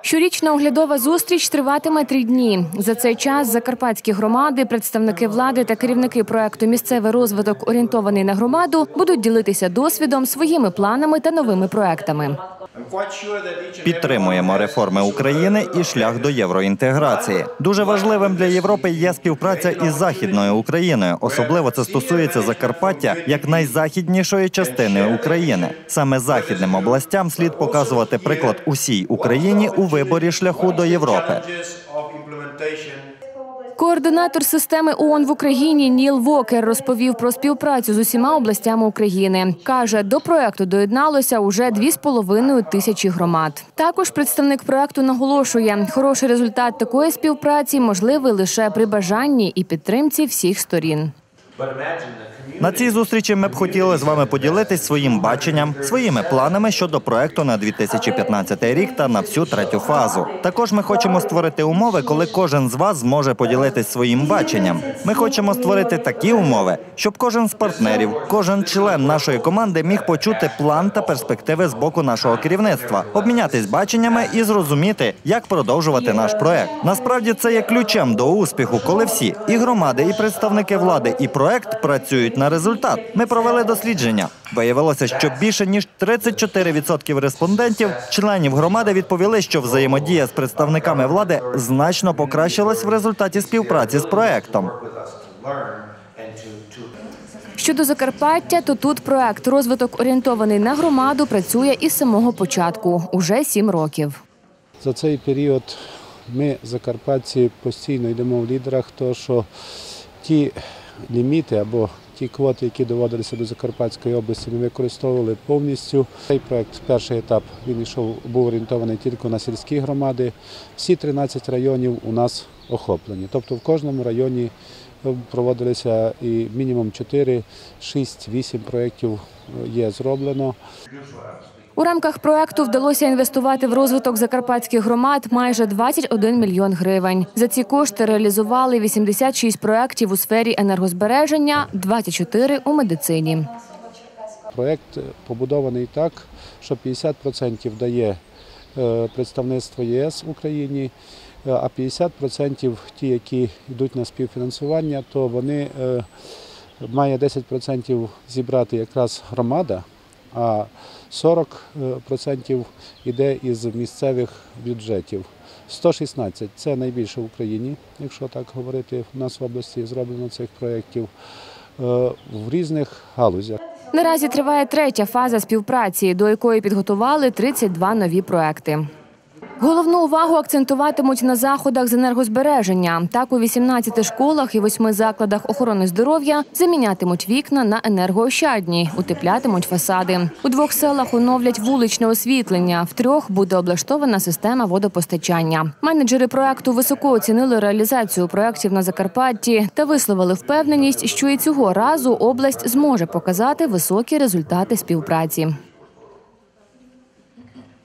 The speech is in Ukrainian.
Щорічна оглядова зустріч триватиме три дні. За цей час закарпатські громади, представники влади та керівники проекту Місцевий розвиток орієнтований на громаду будуть ділитися досвідом, своїми планами та новими проектами. Підтримуємо реформи України і шлях до євроінтеграції. Дуже важливим для Європи є співпраця із західною Україною. Особливо це стосується Закарпаття як найзахіднішої частини України. Саме західним областям слід показувати приклад усій Україні у виборі шляху до Європи. Координатор системи ООН в Україні Ніл Вокер розповів про співпрацю з усіма областями України. Каже, до проекту доєдналося уже 2,5 тисячі громад. Також представник проекту наголошує, хороший результат такої співпраці можливий лише при бажанні і підтримці всіх сторін. На цій зустрічі ми б хотіли з вами поділитись своїм баченням, своїми планами щодо проекту на 2015 рік та на всю третю фазу. Також ми хочемо створити умови, коли кожен з вас зможе поділитись своїм баченням. Ми хочемо створити такі умови, щоб кожен з партнерів, кожен член нашої команди міг почути план та перспективи з боку нашого керівництва, обмінятись баченнями і зрозуміти, як продовжувати наш проект. Насправді це є ключем до успіху, коли всі і громади, і представники влади, і проект працюють на результат. Ми провели дослідження. Виявилося, що більше ніж 34% респондентів, членів громади, відповіли, що взаємодія з представниками влади значно покращилась в результаті співпраці з проектом. Щодо Закарпаття, то тут проект розвиток орієнтований на громаду працює із самого початку уже сім років. За цей період ми, закарпатці, постійно йдемо в лідерах, тому що ті ліміти або ті квоти, які доводилися до Закарпатської області, ми використовували повністю. Цей проект, перший етап, він йшов, був орієнтований тільки на сільські громади. Всі 13 районів у нас охоплені. Тобто в кожному районі проводилися і мінімум 4, 6, 8 проєктів є зроблено. У рамках проекту вдалося інвестувати в розвиток закарпатських громад майже 21 мільйон гривень. За ці кошти реалізували 86 проєктів у сфері енергозбереження, 24 – у медицині. Проєкт побудований так, що 50% дає е, представництво ЄС в Україні, е, а 50% ті, які йдуть на співфінансування, то вони е, має 10% зібрати якраз громада, а 40% йде із місцевих бюджетів. 116 – це найбільше в Україні, якщо так говорити. У нас в області зроблено цих проєктів в різних галузях. Наразі триває третя фаза співпраці, до якої підготували 32 нові проекти. Головну увагу акцентуватимуть на заходах з енергозбереження. Так, у 18 школах і 8 закладах охорони здоров'я замінятимуть вікна на енергоощадні, утеплятимуть фасади. У двох селах оновлять вуличне освітлення. В трьох буде облаштована система водопостачання. Менеджери проекту високо оцінили реалізацію проєктів на Закарпатті та висловили впевненість, що і цього разу область зможе показати високі результати співпраці.